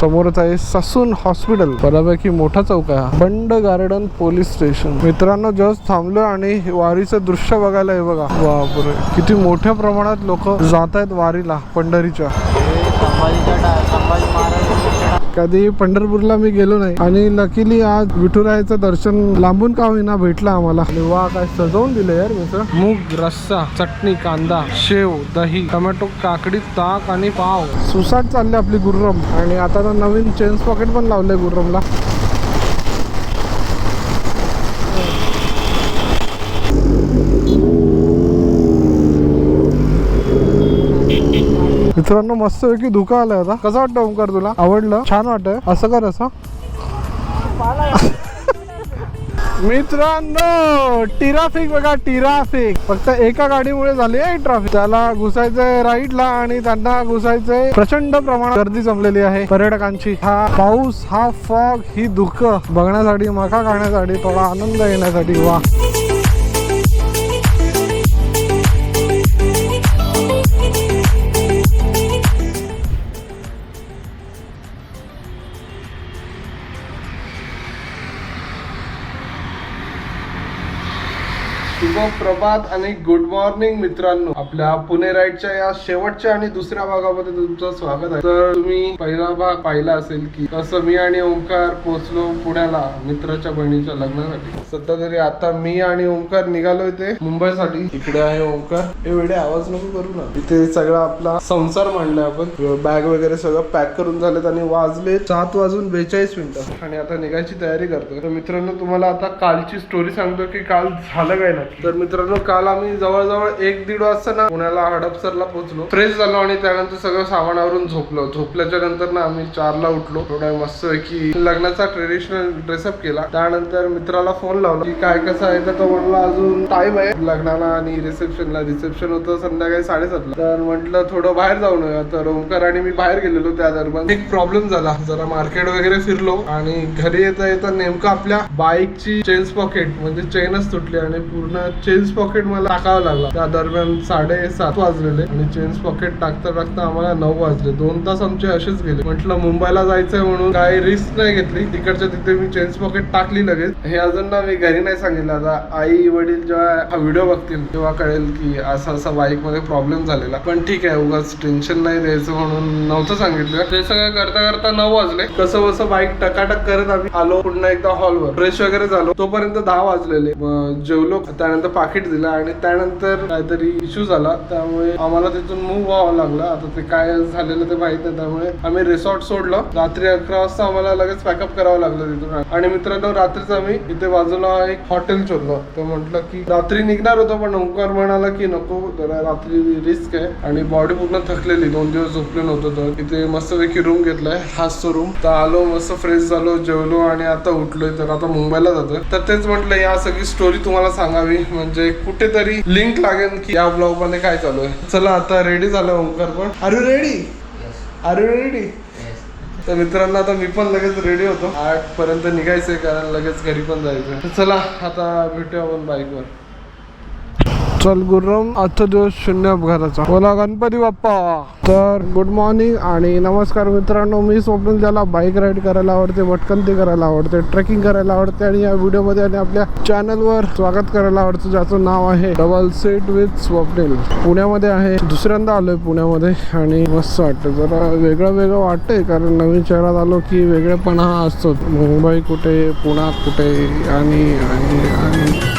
समोरच आहे Sassoon hospital. बऱ्यापैकी मोठा चौक आहे बंड गार्डन पोलीस स्टेशन. मित्रांनो जस्ट थांबलो आणि वारीचं दृश्य बघायला आहे बघा. बापरे किती मोठ्या प्रमाणात लोक जात आहेत वारीला पंढरीच्या. कधी पंढरपूरला मी गेलो नाही. आणि लकीली आज विठुरायाचं दर्शन लांबून का होईना भेटलं आम्हाला. वा काय सजवून दिलं यार मित्र मूग रस्सा चटणी कांदा शेव दही टोमॅटो काकडी ताक आणि पाव. सुसाट चालले आपली गुर्रम. आणि आता नवीन चेन्स पॉकेट पण लावलंय गुर्रमला. मित्रांनो मस्त पैकी धुका आलाय आता. कसं वाटतं ओंकार तुला? आवडलं? छान वाटतंय? असं कर असं. मित्रांनो टिराफिक बघा टिराफिक. फक्त एका गाडीमुळे झाली आहे ट्रॅफिक त्याला घुसायचंय राईटला आणि त्यांना घुसायचंय प्रचंड प्रमाणात गर्दी जमलेली आहे पर्यटकांची. हा पाऊस हा फॉग ही दुःख बघण्यासाठी मका खाण्यासाठी थोडा आनंद येण्यासाठी वा. प्रभात आणि गुड मॉर्निंग मित्रांनो. आपल्या पुणे राईडच्या या शेवटच्या आणि दुसऱ्या भागामध्ये तुमचं स्वागत आहे. तर तुम्ही पहिला भाग पाहिला असेल की कसं मी आणि ओंकार पोहोचलो पुण्याला मित्राच्या बहिणीच्या लग्नासाठी. सध्या तरी आता मी आणि ओंकार निघालो इथे मुंबईसाठी. इकडे आहे ओंकार. हे वेळे आवाज नको करू ना. इथे सगळा आपला संसार मांडलाय आपण. बॅग वगैरे सगळं पॅक करून झालेत आणि वाजले सात वाजून बेचाळीस मिनिटं. आणि आता निघायची तयारी करतोय. तर मित्रांनो तुम्हाला आता कालची स्टोरी सांगतो की काल झालं काय ना तर मित्रांनो काल आम्ही जवळजवळ एक दीड वाजता ना पुण्याला हडपसरला पोहोचलो. फ्रेश झालो आणि त्यानंतर सगळं सामानावरून झोपलो. झोपल्याच्या नंतर ना आम्ही चारला उठलो. थोडा मस्त की लग्नाचा ट्रेडिशनल ड्रेसअप केला. त्यानंतर मित्राला फोन लावला की काय कसं आहे तर तो म्हणला अजून टाइम आहे. लग्नाला आणि रिसेप्शनला रिसेप्शन होतं संध्याकाळी साडेसातला. तर म्हटलं थोडं बाहेर जाऊन तर ओंकार आणि मी बाहेर गेलेलो त्या दरम्यान. एक प्रॉब्लेम झाला. जरा मार्केट वगैरे फिरलो आणि घरी येता येता नेमकं आपल्या बाईकची चेन्स पॉकेट म्हणजे चेनच तुटली आणि पूर्ण चेन्स पॉकेट मला टाकावं लागला. त्या दरम्यान साडेसात वाजलेले आणि चेन्स पॉकेट टाकता टाकता आम्हाला नऊ वाजले. दोन तास आमचे असेच गेले. म्हटलं मुंबईला जायचंय म्हणून काही रिस्क नाही घेतली. तिकडच्या तिथे मी चेन्स पॉकेट टाकली लगेच. हे अजून ना मी घरी नाही सांगितलं. आता आई वडील जेव्हा हा व्हिडिओ बघतील तेव्हा कळेल की असं असं बाईकमध्ये प्रॉब्लेम झालेला. पण ठीक आहे उगाच टेन्शन नाही द्यायचं म्हणून नव्हतं सांगितलं. ते सगळं करता करता नऊ वाजले. कसं बसं बाईक टकाटक करत आम्ही आलो. पुन्हा एकदा हॉलवर फ्रेश वगैरे झालो. तोपर्यंत दहा वाजलेले. जेवलो. त्यानंतर पाकिट दिलं आणि त्यानंतर काहीतरी इश्यू झाला. त्यामुळे आम्हाला तिथून मूव्ह व्हावं लागलं. आता ते काय झालेलं ते माहीत नाही. त्यामुळे आम्ही रिसॉर्ट सोडलं. रात्री अकरा वाजता आम्हाला लगेच पॅकअप करावं लागलं तिथून. आणि मित्रांनो रात्रीच आम्ही इथे बाजूला एक हॉटेल शोधलं. तर म्हटलं की रात्री निघणार होतो पण ओंकार म्हणाला की नको जरा रात्री रिस्क आहे. आणि बॉडी पूर्ण थकलेली. दोन दिवस झोपले नव्हतं तर. इथे मस्तपैकी रूम घेतलाय. हाच तो रूम तर आलो मस्त फ्रेश झालो जेवलो आणि आता उठलोय. तर आता मुंबईला जातोय. तर तेच म्हटलं या सगळी स्टोरी तुम्हाला सांगावी. म्हणजे कुठेतरी लिंक लागेल की या ब्लॉगमध्ये काय चालू आहे. चला आता रेडी झालं ओंकार पण. Are you ready are you ready तर मित्रांनो आता मी पण लगेच रेडी होतो. आठ पर्यंत निघायचंय कारण लगेच घरी पण जायचं तर चला आता भेटूया आपण बाईकवर चल गुर्रम आजचा दिवस शून्य अपघाताचा बोला गणपती बाप्पा. तर गुड मॉर्निंग आणि नमस्कार मित्रांनो मी स्वप्न ज्याला बाईक राईड करायला आवडते भटकंती करायला आवडते ट्रेकिंग करायला आवडते आणि या व्हिडिओमध्ये आणि आपल्या चॅनलवर स्वागत करायला आवडतं ज्याचं नाव आहे डबल सीट विथ स्वप्नील. पुण्यामध्ये आहे दुसऱ्यांदा आलोय पुण्यामध्ये आणि मस्त वाटतं. जरा वेगळं वेगळं वाटतंय कारण नवीन शहरात आलो की वेगळेपणा हा असतो मुंबई कुठे पुणा कुठे आणि.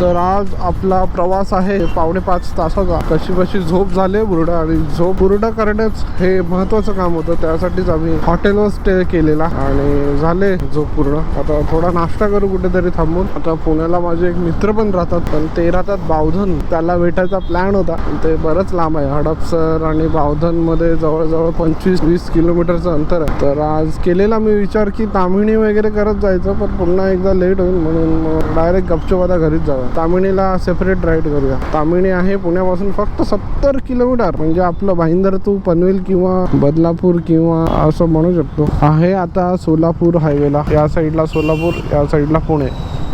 तर आज आपला प्रवास आहे पावणे पाच तासाचा. कशी कशी झोप झाली बुरडा आणि झोप बुरडा करणंच हे महत्वाचं काम होतं. त्यासाठीच आम्ही हॉटेलवर स्टे केलेला आणि झाले झोप पूर्ण. आता थोडा नाश्ता करू कुठेतरी थांबून. आता पुण्याला माझे एक मित्र पण राहतात पण ते राहतात बावधन. त्याला भेटायचा प्लॅन होता. ते बरंच लांब आहे. हडपसर आणि बावधनमध्ये जवळजवळ पंचवीस वीस किलोमीटरचं अंतर आहे. तर आज केलेला मी विचार की तामिणी वगैरे करत जायचं पण पुन्हा एकदा लेट होईल म्हणून डायरेक्ट गपचूप घरीच जावं. तामिणीला सेपरेट राईड करूया. तामिणी आहे पुण्यापासून फक्त सत्तर किलोमीटर म्हणजे आपलं भाईंदर तू पनवेल किंवा बदलापूर किंवा असं म्हणू शकतो. आहे आता सोलापूर हायवेला या साईडला सोलापूर या साईडला पुणे.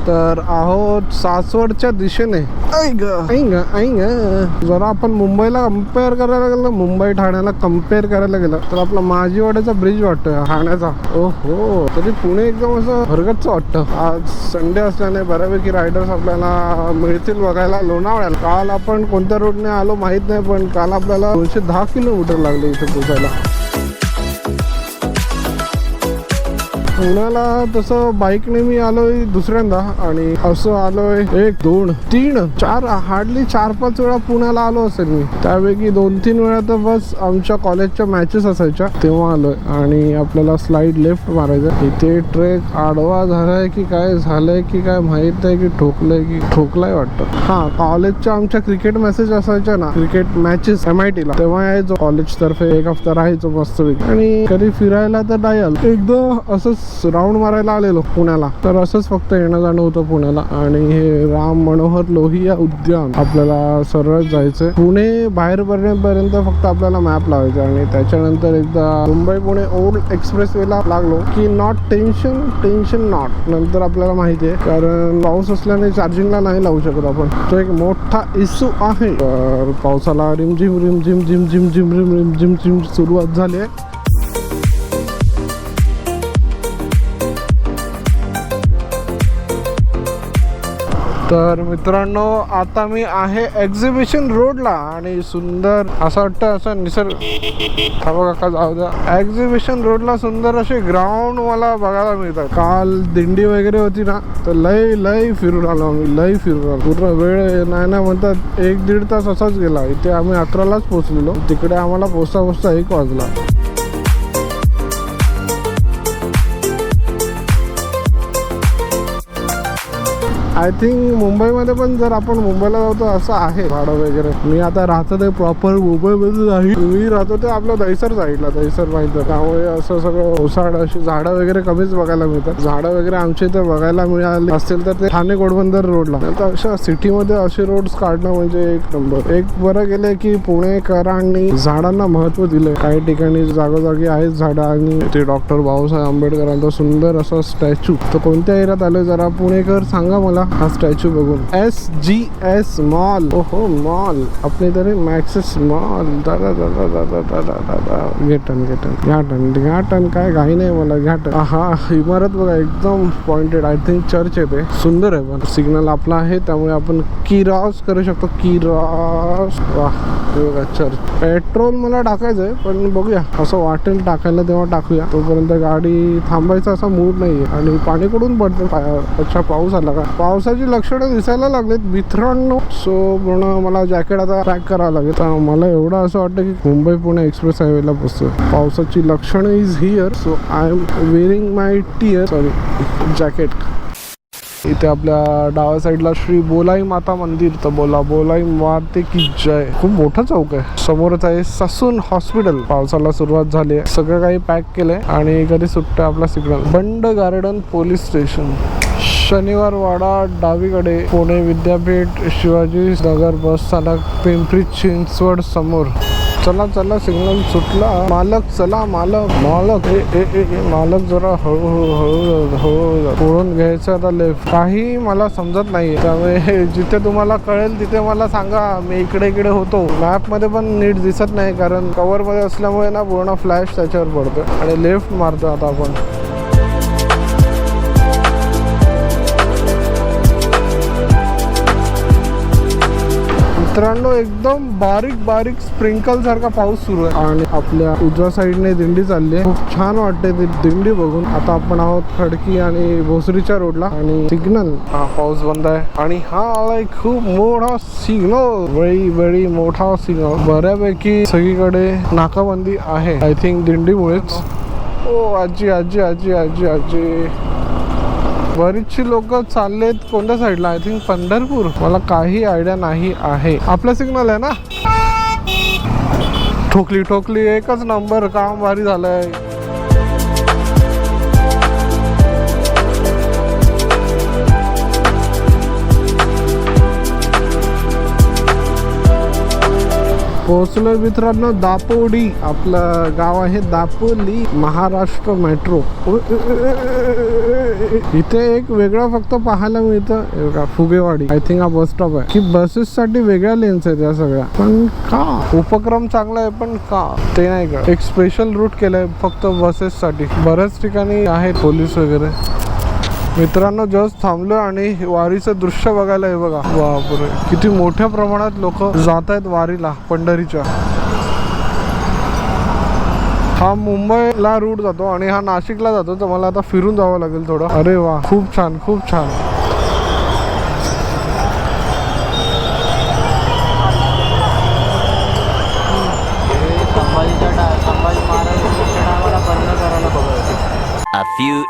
तर आहोत सासवडच्या दिशेने. ग. जरा आपण मुंबईला कंपेअर करायला गेलं मुंबई ठाण्याला कंपेअर करायला गेलं तर आपला माझीवाड्याचा ब्रिज वाटतोय ठाण्याचा. ओहो तरी पुणे एकदम असं भरगतच वाटतं. आज संडे असल्याने बऱ्यापैकी रायडर्स आपल्याला मिळतील बघायला लोणावळ्याला. काल आपण कोणत्या रोडने आलो माहीत नाही पण काल आपल्याला दोनशे दहा किलोमीटर लागले इथे पोचायला पुण्याला तसं बाईकने मी आलोय दुसऱ्यांदा आणि असं आलोय एक दोन तीन चार हार्डली चार पाच वेळा पुण्याला आलो असेल मी. त्यापैकी दोन तीन वेळा तर बस आमच्या कॉलेजच्या मॅचेस असायच्या तेव्हा आलोय. आणि आपल्याला स्लाइड लेफ्ट मारायचं. इथे ट्रेक आडवा झालाय की काय झालंय की काय माहीत नाही की ठोकलंय की ठोकलाय वाटतं. हा कॉलेजच्या आमच्या क्रिकेट मॅसेज असायच्या ना क्रिकेट मॅचेस एम आय ला. तेव्हा यायचो कॉलेज तर्फे एक हफ्ता राहायचो मस्त आणि कधी फिरायला तर डायल एकदा असंच राऊंड मारायला आलेलो पुण्याला. तर असंच फक्त येणं जाणं होतं पुण्याला. आणि हे राम मनोहर लोहिया उद्यान. आपल्याला सरळ जायचंय. पुणे बाहेर पडण्यापर्यंत फक्त आपल्याला मॅप लावायचा आणि त्याच्यानंतर एकदा मुंबई पुणे ओल्ड एक्सप्रेस वेला लागलो की नॉट टेन्शन टेन्शन नॉट नंतर आपल्याला माहिती आहे. कारण पाऊस असल्याने चार्जिंगला नाही लावू शकत आपण. तो एक मोठा इश्यू आहे. तर पावसाला रिमझिम रिमझिम झिम झिम झिम रिम रिम झिम झिम सुरुवात झाली आहे. तर मित्रांनो आता मी आहे एक्झिबिशन रोडला आणि सुंदर असं वाटतं असं निसर्ग थांबा काका जाऊ द्या. एक्झिबिशन रोडला सुंदर असे ग्राउंड मला बघायला मिळतात. काल दिंडी वगैरे होती ना तर लय लय फिरून आलो आम्ही लय फिरून आलो. पूर्ण वेळ नाही ना म्हणतात एक दीड तास असाच गेला. इथे आम्ही अकरालाच पोहोचलेलो. तिकडे आम्हाला पोचता पोचता एक वाजला. आय थिंक मुंबईमध्ये पण जर आपण मुंबईला जाऊ तर असं आहे भाडं वगैरे. मी आता राहतो ते प्रॉपर मुंबईमध्ये नाही मी राहतो ते आपलं दहिसर साईडला दहिसर माहीत त्यामुळे असं सगळं ओसाड अशी झाडं वगैरे कमीच बघायला मिळतात. झाडं वगैरे आमच्या इथे बघायला मिळाली असतील तर ते ठाणे गोडबंदर रोडला नाही तर अशा सिटीमध्ये असे रोड्स काढणं म्हणजे एक नंबर. एक बरं गेलं की पुणेकरांनी झाडांना महत्त्व दिलं काही ठिकाणी जागोजागी आहेत झाडं आणि ते डॉक्टर बाबासाहेब आंबेडकरांचा सुंदर असा स्टॅच्यू तर कोणत्या एरियात आलं जरा पुणेकर सांगा मला. हा स्टॅच्यू बघून. एस जी एस मॉल ओहो मॉल आपले तरी मॅक्सेस मॉल दादा दादा दादा दादा दादा घेटन घेटन घाटन घाटन काय घाई नाही मला घाटन हा इमारत बघा एकदम पॉइंटेड आय थिंक चर्च आहे ते. सुंदर आहे पण. सिग्नल आपला आहे त्यामुळे आपण किरॉस करू शकतो. किरॉस. वा बघा चर्च पेट्रोल मला टाकायचं आहे पण बघूया. असं वाटेल टाकायला तेव्हा टाकूया. तोपर्यंत गाडी थांबायचा असा मूड नाहीये. आणि पाणी कुठून पडतं अच्छा पाऊस आला का? पाऊस पावसाची लक्षणं दिसायला लागलेत. मित्रांनो सो पूर्ण मला जॅकेट आता पॅक करावं लागेल. मला एवढं असं वाटतं की मुंबई पुणे एक्सप्रेस हायवेला बसतोय पावसाची लक्षणं is here so I am wearing my tear sorry jacket इथे आपल्या डाव्या साईडला श्री बोलाई माता मंदिर तर बोला बोलाई माते की जय. खूप मोठा चौक आहे. समोरच आहे ससून हॉस्पिटल पावसाला सुरुवात झाली आहे. सगळं काही पॅक केलंय आणि कधी सुट्टा आपला सिग्नल बंड गार्डन पोलीस स्टेशन शनिवार वाडा डावीकडे पुणे विद्यापीठ शिवाजी नगर बस स्थानक पिंपरी चिंचवड समोर. चला चला सिग्नल सुटला. मालक चला मालक. मालक ए ए ए ए, मालक जरा हळूहळू हळू हळू हळू पुढून घ्यायचं आता लेफ्ट काही मला समजत नाही त्यामुळे जिथे तुम्हाला कळेल तिथे मला सांगा. मी इकडे इकडे होतो. मॅपमध्ये पण नीट दिसत नाही कारण कवरमध्ये असल्यामुळे ना पूर्ण फ्लॅश त्याच्यावर पडतो आणि लेफ्ट मारतो आता आपण. मित्रांनो एकदम बारीक बारीक स्प्रिंकल सारखा पाऊस सुरू आहे. आणि आपल्या उजव्या साईडने दिंडी चालली आहे. खूप छान वाटते ती दिंडी बघून. आता आपण आहोत खडकी आणि भोसरीच्या रोडला. आणि सिग्नल. हा पाऊस बंद आहे. आणि हा आलाय खूप मोठा सिग्नल बळी बळी मोठा सिग्नल बऱ्यापैकी सगळीकडे नाकाबंदी आहे आय थिंक दिंडीमुळेच. ओ आजी आजी आजी आजी आजी. बरीचशी लोक चाललेत कोणत्या साईडला आय थिंक पंढरपूर. मला काही आयडिया नाही आहे. आपला सिग्नल आहे ना? ठोकली ठोकली. एकच नंबर काम भारी झालंय. पोहोचलोय मित्रांनो दापोडी. आपलं गाव आहे दापोली महाराष्ट्र मेट्रो. इथे एक वेगळं फक्त पाहायला मिळतं. फुगेवाडी. आय थिंक हा बस स्टॉप आहे. की बसेस साठी वेगळ्या लेन्स आहेत या सगळ्या. पण का? उपक्रम चांगला आहे पण का? ते नाही का एक स्पेशल रूट केलाय फक्त बसेस साठी. बऱ्याच ठिकाणी आहेत पोलीस वगैरे. मित्रांनो जस्ट थांबलो आणि वारीचं दृश्य बघायला हे बघा. बापरे किती मोठ्या प्रमाणात लोक जात आहेत वारीला पंढरीच्या. हा मुंबईला रूट जातो आणि हा नाशिकला जातो तर मला आता फिरून जावं लागेल थोडं. अरे वा खूप छान खूप छान.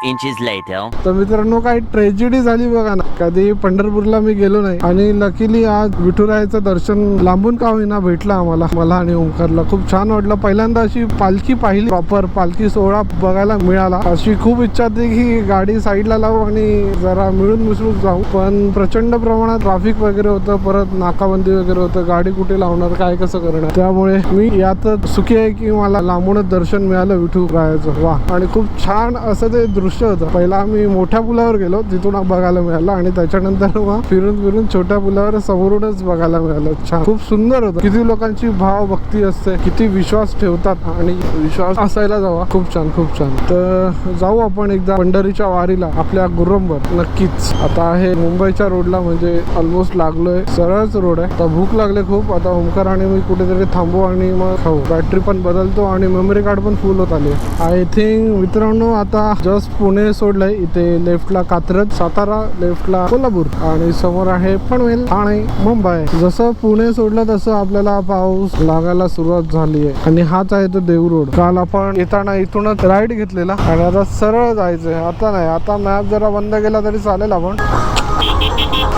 Inches later. तर मित्रांनो काही ट्रेजेडी झाली बघा ना. कधी पंढरपूरला मी गेलो नाही. आणि लकीली आज विठुरायाचं दर्शन लांबून का होईना भेटलं आम्हाला. मला आणि ओंकारला खूप छान वाटलं. पहिल्यांदा अशी पालखी पाहिली. प्रॉपर पालखी सोहळा बघायला मिळाला. अशी खूप इच्छा होती की गाडी साईडला लावू आणि जरा मिळून मिसळून जाऊ. पण प्रचंड प्रमाणात ट्राफिक वगैरे होतं. परत नाकाबंदी वगैरे होतं. गाडी कुठे लावणार काय कसं करणार? त्यामुळे मी यातच सुखी आहे की मला लांबूनच दर्शन मिळालं विठुरायाचं. वा. आणि खूप छान असं ते दृश्य होतं. पहिला आम्ही मोठ्या पुलावर गेलो तिथून बघायला मिळालं आणि त्याच्यानंतर मग फिरून फिरून छोट्या पुलावर समोरूनच बघायला मिळालं. छान. खूप सुंदर होतं. किती लोकांची भाव भक्ती असते किती विश्वास ठेवतात आणि विश्वास असायला जावा. खूप छान खूप छान. तर जाऊ आपण एकदा पंढरीच्या वारीला आपल्या गुर्रमवर नक्कीच. आता आहे मुंबईच्या रोडला म्हणजे ऑलमोस्ट लागलोय. सरळच रोड आहे. आता भूक लागले खूप. आता ओमकार आणि मी कुठेतरी थांबू आणि मग खाऊ. बॅटरी पण बदलतो आणि मेमरी कार्ड पण फुल होत आले. आय थिंक मित्रांनो आता जस्ट पुणे सोडलंय. इथे लेफ्टला कात्रज सातारा लेफ्टला कोल्हापूर आणि समोर आहे पनवेल ठाणे मुंबई. जसं पुणे सोडलं तसं आपल्याला पाऊस लागायला सुरुवात झाली आहे आणि हाच आहे तो देव रोड. काल आपण येताना इथूनच राईड घेतलेला. आणि आता सरळ जायचंय. आता नाही. आता मॅप जरा बंद केला तरी चालेल आपण.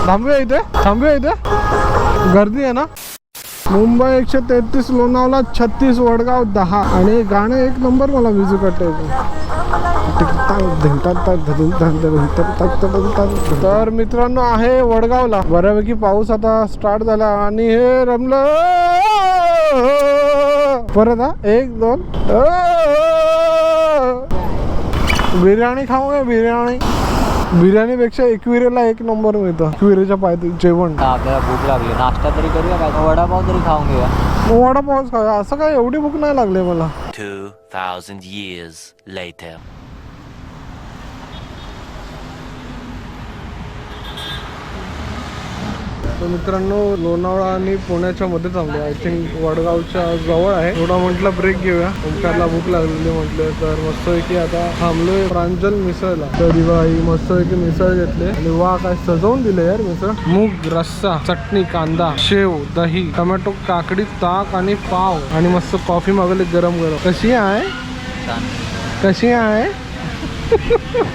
थांबूया इथे. थांबूया इथे. गर्दी आहे ना? मुंबई एकशे तेहतीस लोणावला छत्तीस वडगाव दहा. आणि गाणं एक नंबर मला म्युझिक वाटतं तर मित्रांनो आहे वडगावला. बऱ्यापैकी पाऊस आता स्टार्ट झाला आणि हे रमलं. परत हा एक दोन. बिर्याणी खाऊ का बिर्याणी. बिर्याणीपेक्षा एकविरेला एक नंबर मिळतं. एकविरेच्या पाय जेवण. आपल्याला भूक लागली. नाश्ता तरी करूया काय वडापाव तरी खाऊन घेऊया. मग वडापावच खाऊया. असं काय एवढी भूक नाही लागली मला. 2,000 years later. तर मित्रांनो लोणावळा आणि पुण्याच्या मध्ये थांबले आय थिंक वडगावच्या जवळ आहे. थोडा म्हटलं ब्रेक घेऊया. ओंकारला भूक लागलेली म्हटलं तर मस्तपैकी आता थांबलोय प्रांजल मिसळला. तरी बाई मस्तपैकी मिसळ घेतले. आणि वा काय सजवून दिले यार मिसळ. मूग रस्सा चटणी कांदा शेव दही टोमॅटो काकडी ताक आणि पाव. आणि मस्त कॉफी मागवली गरम गरम कशी आहे? कशी आहे?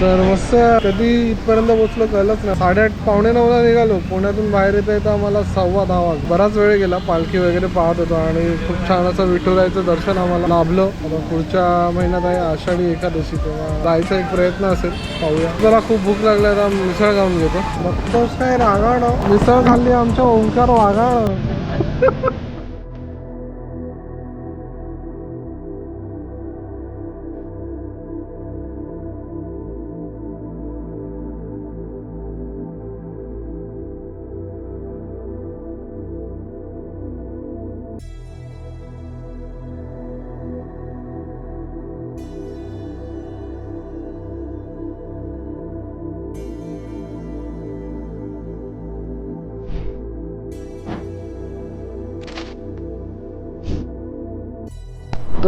तर मस्त कधी इथपर्यंत पोहोचलो कळलंच ना साडेआठ पावणे नऊला निघालो. पुण्यातून बाहेर येता येता आम्हाला सव्वा दहा वाज बराच वेळ गेला पालखी वगैरे पाहत होतो आणि खूप छान असं विठुरायचं दर्शन आम्हाला लाभलं. पुढच्या महिन्यात आहे आषाढी एकादशी तेव्हा जायचा एक प्रयत्न असेल पाहूया. जरा खूप भूक लागली आता मिसळ खाऊन घेतो. बघतोस काय रागाणं हो? मिसळ खाल्ली आमच्या ओंकार वागाणं.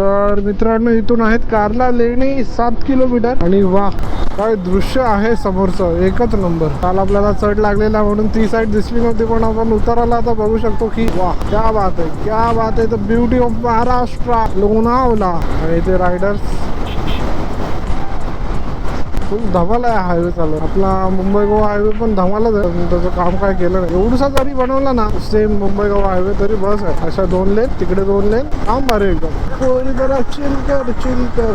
तर मित्रांनो इथून आहेत कारला लेणी सात किलोमीटर. आणि वा काय दृश्य आहे समोरचं. एकच नंबर. काल आपल्याला चढ लागलेला म्हणून ती साईड दिसली नव्हती पण आपण उताराला आता बघू शकतो की वा क्या बात आहे क्या बात आहे. The beauty of Maharashtra Lonavala. आणि ते रायडर्स खूप धमाल आहे हायवे चालू आपला मुंबई गोवा हायवे पण धमालच आहे. त्याचं काम काय केलं नाही. एवढसा जरी बनवला ना सेम मुंबई गोवा हायवे तरी बस आहे. अशा दोन लेन तिकडे दोन लेन काम भारी एकदम. पोरी जरा चिल कर चिल कर.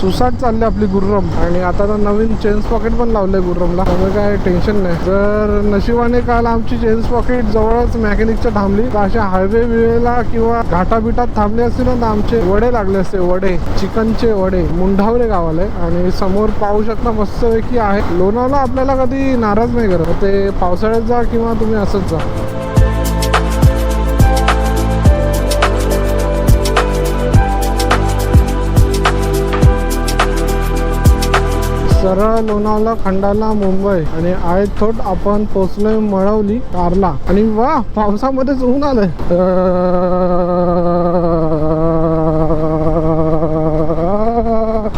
सुसाट चालली आपली गुर्रम. आणि आता तर नवीन चेन्स पॉकेट पण लावलंय गुर्रमला. त्यामुळे काय टेन्शन नाही. तर नशिबाने काल आमची चेन्स पॉकेट जवळच मेकॅनिकच्या थांबली. तर अशा हायवे विवेला किंवा घाटा बिटात थांबले असते ना तर आमचे वडे लागले असते. वडे. चिकनचे वडे. मुंढावरे गावाला आणि समोर पाहू शकता मस्तपैकी आहे लोणावळा आपल्याला कधी नाराज नाही करत. ते पावसाळ्यात जा किंवा तुम्ही असंच जा. सरळ लोणावळा खंडाला मुंबई. आणि आय थोट आपण पोचलोय मळवली कारला. आणि वा पावसामध्येच ऊन आलंय.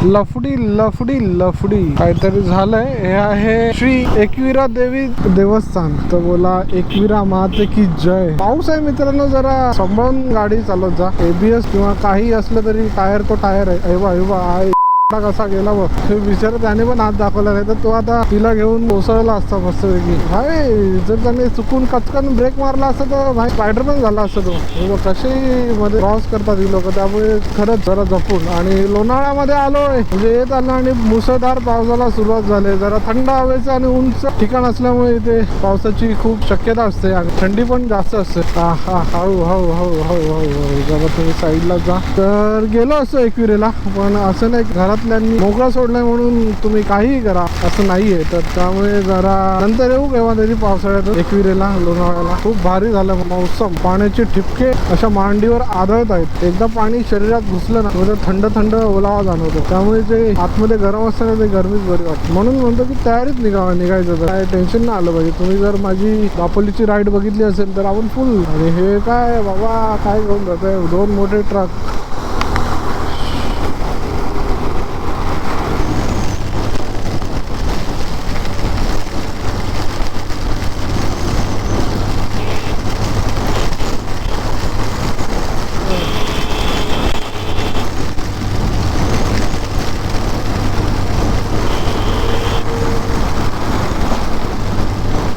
लफडी लफडी लफडी. काहीतरी झालंय. हे आहे श्री एकविरा देवी देवस्थान. तर बोला एकविरा माते की जय. पाऊस आहे मित्रांनो जरा. सांभाळून गाडी चालवत जा. एबीएस किंवा काही असलं तरी टायर तो टायर आहे. अयवा अयवा आहे. कसा गेला बघ. ते बिचारा त्याने पण हात दाखवला नाही. तर तो आता तिला घेऊन कोसळला असता मस्तपैकी. हाय जर त्याने चुकून कचकन ब्रेक मारला असता तर भाई स्पायडर पण झाला असतो तो. कसेही कसे मध्ये क्रॉस करतात ही लोक. त्यामुळे खरंच जरा जपून. आणि लोणावळ्यामध्ये आलोय. म्हणजे येत आलं आणि मुसळधार पावसाला सुरुवात झाली. जरा थंड हवेचं आणि उंच ठिकाण असल्यामुळे इथे पावसाची खूप शक्यता असते. आणि थंडी पण जास्त असते. हा हा हळू हळू हळू हळू हळू जरा तुम्ही साईडला जा. तर गेलो असतो एकविरेला. पण असं नाही घरात घरातल्यांनी मोकळा सोडलाय म्हणून तुम्ही काहीही करा. असं नाहीये. तर त्यामुळे जरा नंतर येऊ केव्हा तरी पावसाळ्यात. एकविरेला लोणावळ्याला. खूप भारी झालं मौसम. पाण्याचे ठिपके अशा मांडीवर आदळत आहेत. एकदा पाणी शरीरात घुसलं ना म्हणजे थंड थंड ओलावा जाणवतो. त्यामुळे जे आतमध्ये गरम असताना ते गरमीच बरी वाटते. म्हणून म्हणतो की तयारीच निघावा निघायचं तर. काय टेन्शन नाही आलं पाहिजे. तुम्ही जर माझी दापोलीची राईड बघितली असेल तर आपण फुल आणि हे काय बाबा काय घेऊन जात दोन मोठे ट्रक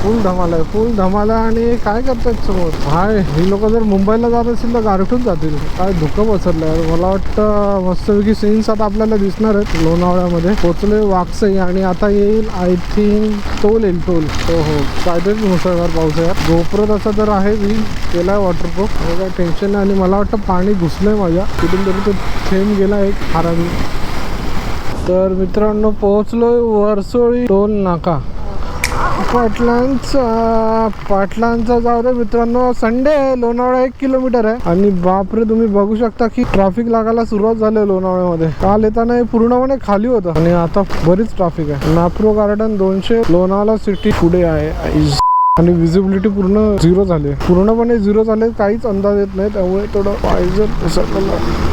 फुल धमाल आहे फुल धमाला आणि काय करतात समोर हाय ही लोक जर मुंबईला जात असतील तर गारठून जातील. काय धुकं बसरलं यार मला वाटतं मस्तपैकी सीन्स आता आपल्याला दिसणार आहेत. लोणावळ्यामध्ये पोचले वाकसई आणि आता येईल आय थिंक टोल येईल टोल. हो हो. काहीतरी मुसळधार पाऊस आहे यार. तसा असं तर आहे. मी केलाय वॉटरप्रूफ काय टेन्शन नाही. आणि मला वाटतं पाणी घुसलंय माझ्या. तिथून तरी तो थेंब गेला एक हारामी तर मित्रांनो पोहोचलोय वरसोळी टोल नाका. पाटलांचा पाटलांचा जाऊ दे मित्रांनो संडे आहे लोणावळा एक किलोमीटर आहे. आणि बापरे तुम्ही बघू शकता की ट्रॅफिक लागायला सुरुवात झाली लोणावळ्यामध्ये. काल येताना हे पूर्णपणे खाली होतं. आणि आता बरीच ट्रॅफिक आहे. नागपूर गार्डन दोनशे लोणावळा सिटी पुढे आहे. आणि विजिबिलिटी पूर्ण झिरो झाली आहे. पूर्णपणे झिरो झाले काहीच अंदाज येत नाही त्यामुळे थोडं पाहिजे सगळं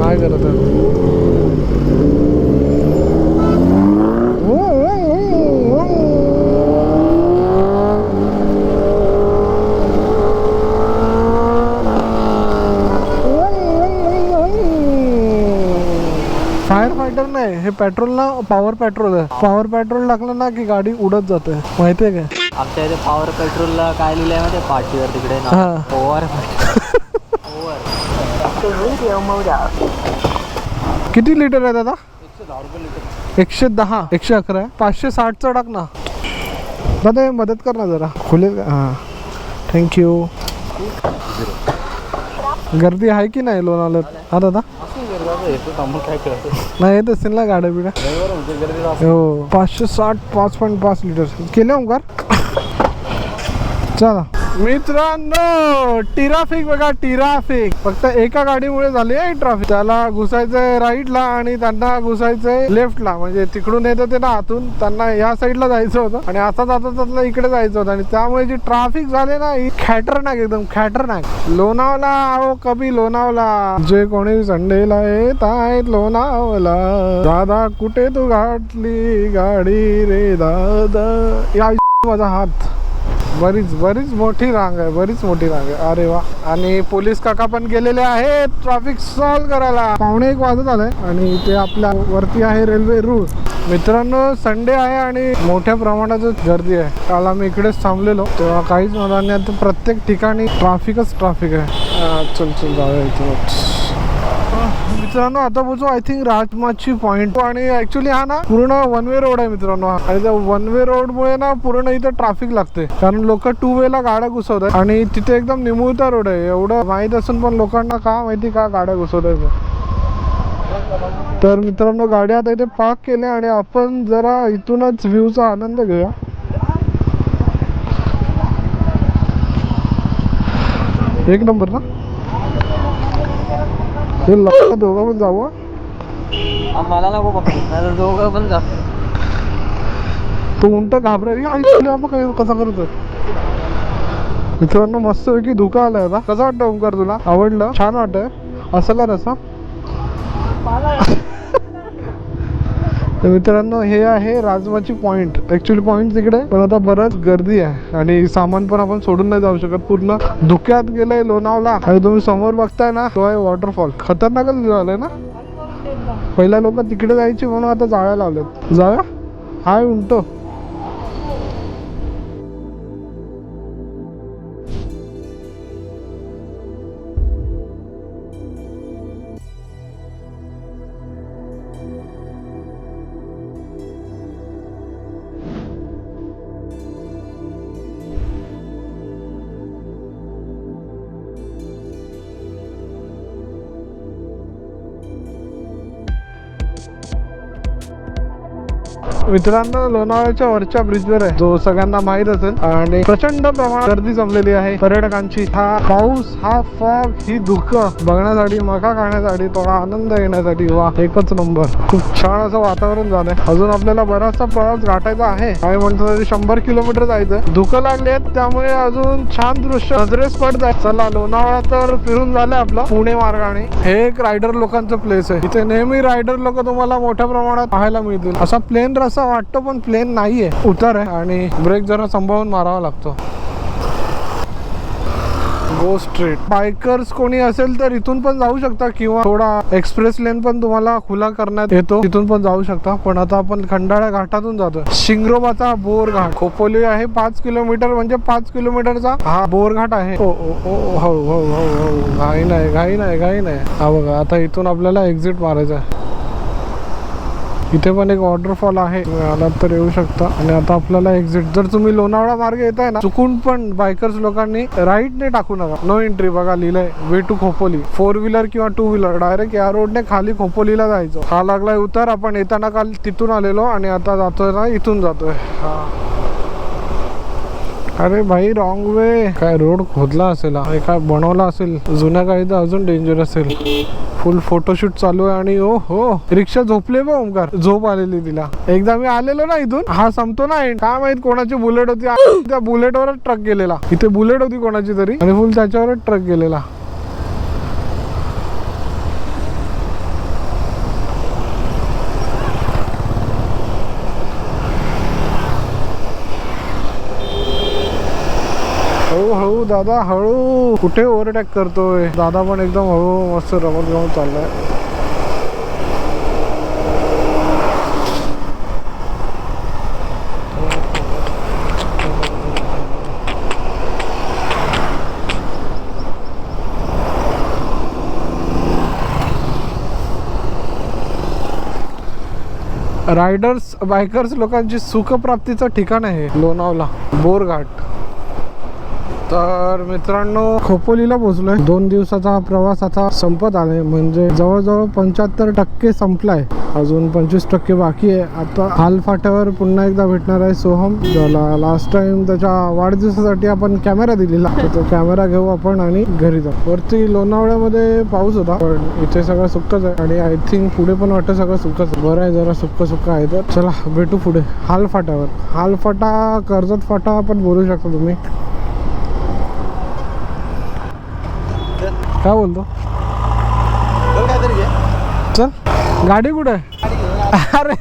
काय करत फायर फायटर नाही हे पेट्रोल ना पॉवर पेट्रोल आहे. पॉवर पेट्रोल टाकलं ना की गाडी उडत जाते. माहितीये काय आमच्या इथे पॉवर पेट्रोलला काय लिहिलंय माहिती पाठीवर तिकडे ना हा. किती लिटर आहे दादा? एकशे दहा. एकशे अकरा आहे. पाचशे साठचं टाक ना. दादा हे मदत कर ना जरा. खुलेल का हां थँक्यू गर्दी आहे की नाही लोणावळ्यात? हा दादा. काय करतो? नाही येत असतील ना गाड्या बिड्या. हो. पाचशे साठ पाच पॉईंट पाच लिटर. केले ओंकार? चला. मित्रांनो ट्राफिक बघा ट्राफिक फक्त एका गाडीमुळे झाली आहे ट्राफिक त्याला घुसायचंय राईटला आणि त्यांना घुसायचंय लेफ्टला म्हणजे तिकडून येतं ते ना आतून त्यांना या साईडला जायचं होतं. आणि आता जाता जाता इकडे जायचं होतं. आणि त्यामुळे जी ट्राफिक झाले ना ही खॅटरनाक एकदम खॅटरनाक लोणावला अहो कभी लोणावला. जे कोणी संडेला येत आहेत लोणावला. दादा कुठे तू घातली गाडी रे दादा? या माझा हात. बरीच बरीच मोठी रांग आहे बरीच मोठी रांग आहे. अरे वा. आणि पोलीस काका पण गेलेले आहेत. ट्रॅफिक सॉल्व करायला. पावणे एक वाजत आलाय आणि ते आपल्या वरती आहे रेल्वे रूळ. मित्रांनो संडे आहे आणि मोठ्या प्रमाणात गर्दी आहे. काल आम्ही इकडेच थांबलेलो. तेव्हा काहीच मला नाही आता प्रत्येक ठिकाणी ट्राफिकच ट्राफिक आहे. चल चल जाऊया इथे. मित्रांनो आता पोहोचू आय थिंक राजमाची पॉइंट आणि ऍक्च्युली हा ना पूर्ण वन वे रोड आहे मित्रांनो आणि त्या वन वे रोड मुळे ना पूर्ण इथे ट्रॅफिक लागते कारण लोक टू वे ला गाड्या घुसवतात. आणि तिथे एकदम निमुळता रोड आहे. एवढं माहीत असून पण लोकांना का माहिती का गाड्या घुसवतात तर मित्रांनो गाड्या आता इथे पार्क केल्या आणि आपण जरा इथूनच व्ह्यूचा आनंद घेऊया. एक नंबर ना? हे लक्ष दोघं पण जाऊ. मला नको पकडून दोघं पण जा. तो उंट घाबरा ऐकलं काय कसा करतो मित्रांनो मस्त पैकी धुका आलाय आता. कसं वाटतं ओंकार तुला? आवडलं? छान वाटतंय. असला रसा तर मित्रांनो हे आहे राजमाची पॉइंट ऍक्च्युली पॉइंट तिकडे पण आता बरंच गर्दी आहे आणि सामान पण आपण सोडून नाही जाऊ शकत. पूर्ण धुक्यात गेलंय लोणावला आणि तुम्ही समोर बघताय ना तो आहे वॉटरफॉल खतरनाकच झालंय ना? पहिला लोक तिकडे जायचे म्हणून आता जाळ्या लावल्यात. जाळ्या? हाय उमटो मित्रांनो लोणावळ्याच्या वरच्या ब्रिजवर आहे. जो सगळ्यांना माहीत असेल आणि प्रचंड प्रमाणात गर्दी जमलेली आहे. पर्यटकांची हा पाऊस हा फॉग ही दुःख बघण्यासाठी मका खाण्यासाठी थोडा आनंद घेण्यासाठी. वा एकच नंबर खूप छान असं वातावरण झालंय. अजून आपल्याला बराचसा प्रवास गाठायचा आहे. काय म्हणतो तरी शंभर किलोमीटर जायचं. धुकं लागले त्यामुळे अजून छान दृश्य नजरेस पडत आहे चला लोणावळा तर फिरून झालाय आपलं पुणे मार्गाने हे एक रायडर लोकांचं प्लेस आहे. इथे नेहमी रायडर लोक तुम्हाला मोठ्या प्रमाणात पाहायला मिळतील. असा प्लेन रस्ता वाटतो पण प्लेन नाही आहे उतार आहे आणि ब्रेक जरा सांभाळून मारावा लागतो. गो स्ट्रीट बायकर्स कोणी असेल तर इथून पण जाऊ शकता किंवा थोडा एक्सप्रेस लेन पण तुम्हाला खुला करण्यात येतो. तिथून पण जाऊ शकता. पण आता आपण खंडाळ्या घाटातून जातोय. शिंगरोबाचा बोर घाट खोपोली आहे पाच किलोमीटर म्हणजे पाच किलोमीटरचा हा बोर घाट आहे. ओ ओ ओ हो हो, हो हो हो घाई नाही घाई नाही घाई नाही. हा बघा आता इथून आपल्याला एक्झिट मारायचा आहे. इथे पण एक वॉटरफॉल आहे. तुम्ही आलात तर येऊ शकता. आणि आता आपल्याला एक्झिट जर तुम्ही लोणावळा मार्ग येत आहे ना चुकून पण बायकर्स लोकांनी राईटने टाकू नका. नो एंट्री बघा लिहिलंय way to Khopoli. Four wheeler किंवा टू व्हीलर डायरेक्ट या रोडने खाली खोपोलीला जायचं. हा लागलाय उतार. आपण येताना काल तिथून आलेलो आणि आता जातोय ना इथून जातोय. हा. अरे भाई रॉंग वे काय रोड खोदला असेल काय बनवला असेल? जुन्या काही तर अजून डेंजर असेल. फुल फोटोशूट चालू आहे आणि ओ हो रिक्षा झोपले बा ओमकार. झोप आलेली तिला. एकदा मी आलेलो ना इथून हा संपतो ना काय माहीत कोणाची बुलेट होती. त्या बुलेटवरच ट्रक गेलेला. इथे बुलेट होती कोणाची तरी. आणि फुल त्याच्यावरच ट्रक गेलेला. हळू दादा हळू. कुठे ओव्हरटॅक करतोय? दादा पण एकदम हळू मस्त रमत गमत चाललाय. रायडर्स बायकर्स लोकांची सुखप्राप्तीचं ठिकाण आहे. लोणावला बोरघाट. तर मित्रांनो खोपोलीला पोहोचलोय. दोन दिवसाचा प्रवास आता संपत आलाय. म्हणजे जवळजवळ पंच्याहत्तर टक्के संपलाय. अजून पंचवीस टक्के बाकी आहे. आता हाल फाट्यावर पुन्हा एकदा भेटणार आहे सोहम ज्याला लास्ट टाइम त्याच्या वाढदिवसासाठी आपण कॅमेरा दिलेला. तो कॅमेरा घेऊ आपण आणि घरी जाऊ. वरती लोणावळ्यामध्ये पाऊस होता पण इथे सगळं सुक्कच आहे. आणि आय थिंक पुढे पण वाटतं सगळं सुक्कच बरं आहे जरा सुक्क सुक्क आहे तर. चला भेटू पुढे. हाल फाट्यावर हाल फाटा कर्जत फाटा पण बोलू शकता तुम्ही. काय बोलतो? चल गाडी कुठे? आहे? अरे.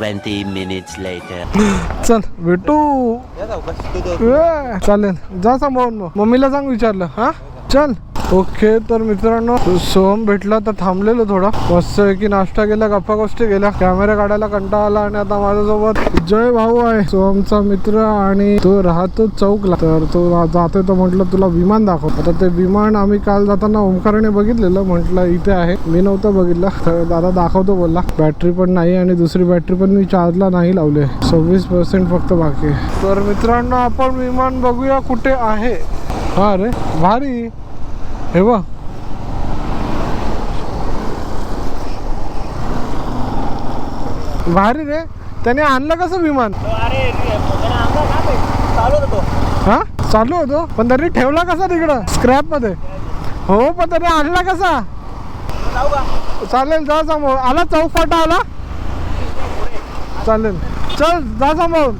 20 minutes later. चल भेटू. चालेल. जा सांभाळून मग. मम्मीला सांग विचारलं. हा? चल. ओके तर मित्रांनो सोहम भेटला तर थांबलेलो थोडा. मस्त की नाश्ता केला गप्पा गोष्टी गेल्या कॅमेरा काढायला कंटाळा आला आणि आता माझ्यासोबत जय भाऊ आहे. सोहमचा मित्र आणि तो राहतो चौकला. तर तो जातोय तर म्हटलं तुला विमान दाखव आता ते विमान आम्ही काल जाताना ओमकारने बघितलेलं. म्हटलं इथे आहे. मी नव्हतं बघितलं. तर दादा दाखवतो बोलला. बॅटरी पण नाही आणि दुसरी बॅटरी पण मी चार्जला नाही लावले. सव्वीस पर्सेंट फक्त बाकी तर मित्रांनो आपण विमान बघूया कुठे आहे. हा रे भारी. हे बघ. भारी रे. त्याने आणलं कसं विमान? हा? चालू होतो? पण तरी ठेवला कसा तिकडं? स्क्रॅपमध्ये. हो पण तरी आणला कसा? चालेल जा समोर. आला चौक फाटा आला. चालेल. चल जा समोर.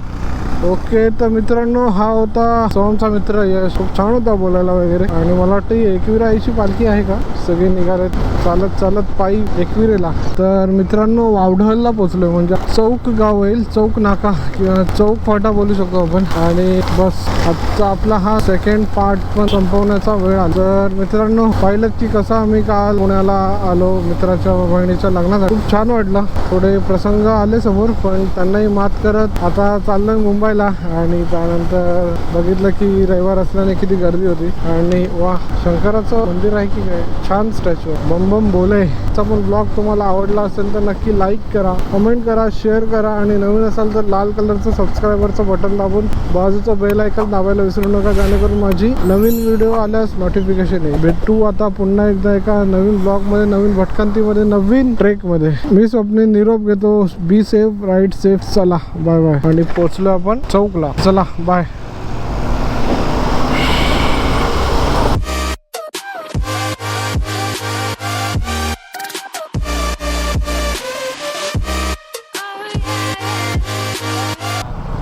ओके तर मित्रांनो हा होता सोहमचा मित्र यश खूप छान होता बोलायला वगैरे. आणि मला वाटतं एकविरा आईची पालखी आहे का? सगळे निघालेत चालत चालत पायी एकविरेला. तर मित्रांनो वावढळला पोचलोय म्हणजे चौक गाव होईल चौक नाका किंवा चौक फाटा बोलू शकतो आपण. आणि बस आजचा आपला हा सेकंड पार्ट पण संपवण्याचा वेळ आला. तर मित्रांनो पाहिलं की कसा आम्ही काल पुण्याला आलो मित्राच्या बहिणीच्या लग्नासाठी. खूप छान वाटलं. थोडे प्रसंग आले समोर पण त्यांनाही मात करत आता चाललोय मुंबईला आणि त्यानंतर बघितलं की रविवार असल्याने किती गर्दी होती. आणि वा शंकराचं मंदिर आहे की काय? छान स्टॅच्यू आहे. बम बम बोले. चा पण ब्लॉग तुम्हाला आवडला असेल तर नक्की लाईक करा कमेंट करा शेअर करा आणि नवीन असाल तर लाल कलरचं सबस्क्रायबरचं बटन दाबून बाजूचं बेल ऐकत दाबायला विसरू नका. जेणेकरून माझी नवीन व्हिडिओ आल्यास नोटिफिकेशन येईल. भेटू आता पुन्हा एकदा एका नवीन ब्लॉगमध्ये नवीन भटकंतीमध्ये नवीन ट्रेकमध्ये मी स्वप्ने निरोप घेतो. बी सेफ राईट सेफ चला बाय बाय आणि पोचलो आपण चौकला चला बाय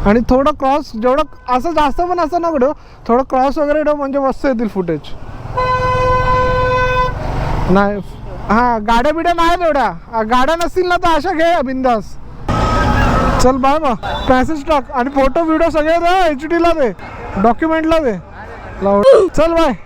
आणि थोडं क्रॉस जेवढं असं जास्त पण असं ना थोडं क्रॉस वगैरे ठेव म्हणजे मस्त येतील फुटेज नाही हा गाड्या बिड्या नाही तेवढ्या गाड्या नसतील ना तर अशा घे बिंदास. चल बाय मग पॅसेज टाक आणि फोटो व्हिडिओ सगळे दे एच डीला दे डॉक्युमेंटला दे. चल बाय.